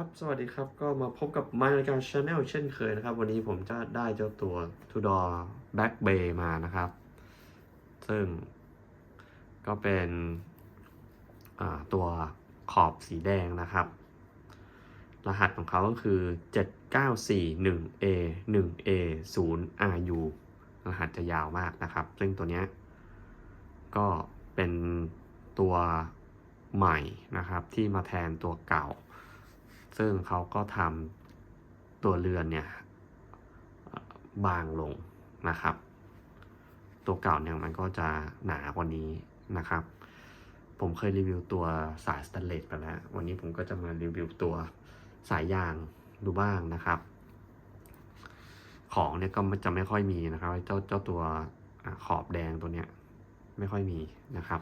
ครับ สวัสดีครับ ก็มาพบกับ My รายการ Channel เช่นเคยนะครับ วันนี้ผมจะได้เจ้าตัว Tudor Back Bay มานะครับ ซึ่งก็เป็นตัวขอบสีแดงนะครับ รหัสของเขาก็คือ 7941A 1A 0 RU รหัสจะยาวมากนะครับ ซึ่งตัวนี้ก็เป็นตัวใหม่นะครับที่มาแทนตัวเก่า ซึ่งเขาก็ทำตัวเรือนเนี่ยบางลงนะครับ ตัวเก่าเนี่ยมันก็จะหนากว่านี้นะครับ ผมเคยรีวิวตัวสายสแตนเลสไปแล้ว วันนี้ผมก็จะมารีวิวตัวสายยางดูบ้างนะครับ ของเนี่ยก็จะไม่ค่อยมีนะครับ เจ้าเจ้าตัวอขอบแดงตัวเนี้ยไม่ค่อยมีนะครับ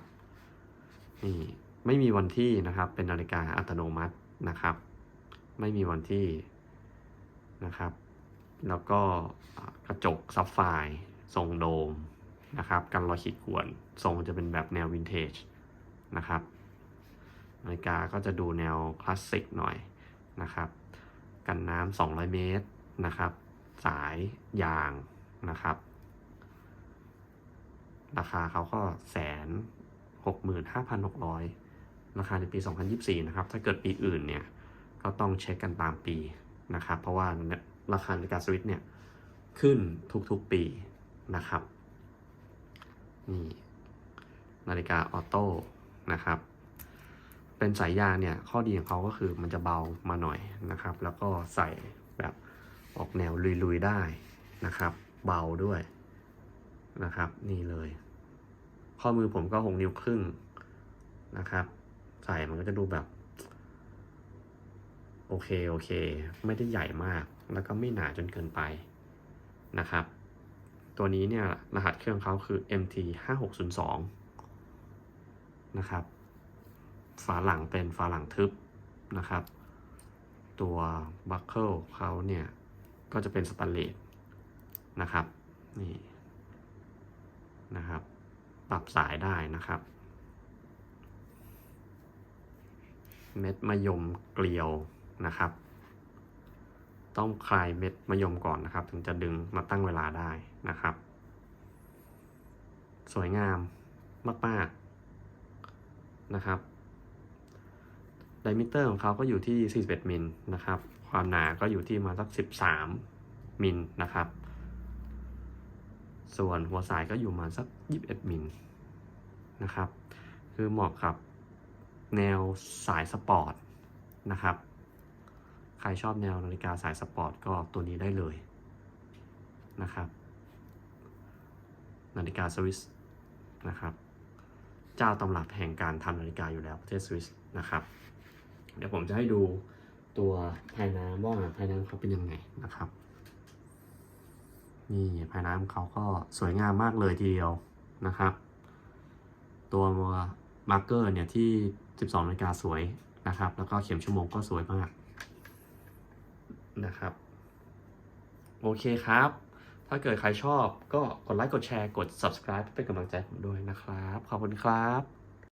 นี่ไม่มีวันที่นะครับ เป็นนาฬิกาอัตโนมัตินะครับ ไม่มีวันที่นะครับ แล้วก็กระจกซับไฟทรงโดมนะครับกันรอยขีดข่วนทรงจะเป็นแบบแนววินเทจนะครับนาฬิกาก็จะดูแนวคลาสสิกหน่อยนะครับ กันน้ำ200 เมตรนะครับ สายยางนะครับ ราคาเขาก็แสนหกหมื่นห้าพันหกร้อยราคาในปี 2024 นะครับ ถ้าเกิดปีอื่นเนี่ย ก็ต้องเช็คกันตามปีนะครับ เพราะว่าราคานาฬิกาสวิตเนี่ยขึ้นทุกๆปีนะครับนี่นาฬิกาออโต้นะครับ เป็นสายยางเนี่ยข้อดีของเขาก็คือมันจะเบามาหน่อยนะครับ แล้วก็ใส่แบบออกแนวลุยๆได้นะครับ เบาด้วยนะครับ นี่เลย ข้อมือผมก็หกนิ้วครึ่งนะครับ ใส่มันก็จะดูแบบ โอเคโอเค ไม่ได้ใหญ่มากแล้วก็ไม่หนาจนเกินไปนะครับ ตัวนี้เนี่ยรหัสเครื่องเขาคือ MT 5602นะครับฝาหลังเป็นฝาหลังทึบนะครับ ตัวบัคเกิลเขาเนี่ยก็จะเป็นสแตนเลสนะครับนี่นะครับ ปรับสายได้นะครับ เม็ดมะยมเกลียว นะครับ ต้องคลายเม็ดมะยมก่อนนะครับ ถึงจะดึงมาตั้งเวลาได้นะครับ สวยงามมากๆนะครับไดมิเตอร์ของเขาก็อยู่ที่ 41 มิลนะครับ ความหนาก็อยู่ที่มาสัก 13 มิลนะครับ ส่วนหัวสายก็อยู่มาสัก 21 มิลนะครับ คือเหมาะกับแนวสายสปอร์ตนะครับ ครชอบแนวนาฬิกาสายสปอร์ตก็ตัวนี้ได้เลยนะครับ นาฬิกาสวิสนะครับ เจ้าตำรับแห่งการทำนาฬิกาอยู่แล้วประเทศสวิสนะครับ เดี๋ยวผมจะให้ดูตัวภายน้ำว่าภายน้ำเขาเป็นยังไงนะครับ นี่ภายน้ำเขาก็สวยงามมากเลยทีเดียวนะครับ ตัวมาร์กเกอร์เนี่ยที่ 12นาฬิกาสวยนะครับ แล้วก็เข็มชั่วโมงก็สวยมาก นะครับ โอเคครับ ถ้าเกิดใครชอบก็กดไลค์กดแชร์กด subscribe เป็นกำลังใจผมด้วยนะครับ ขอบคุณครับ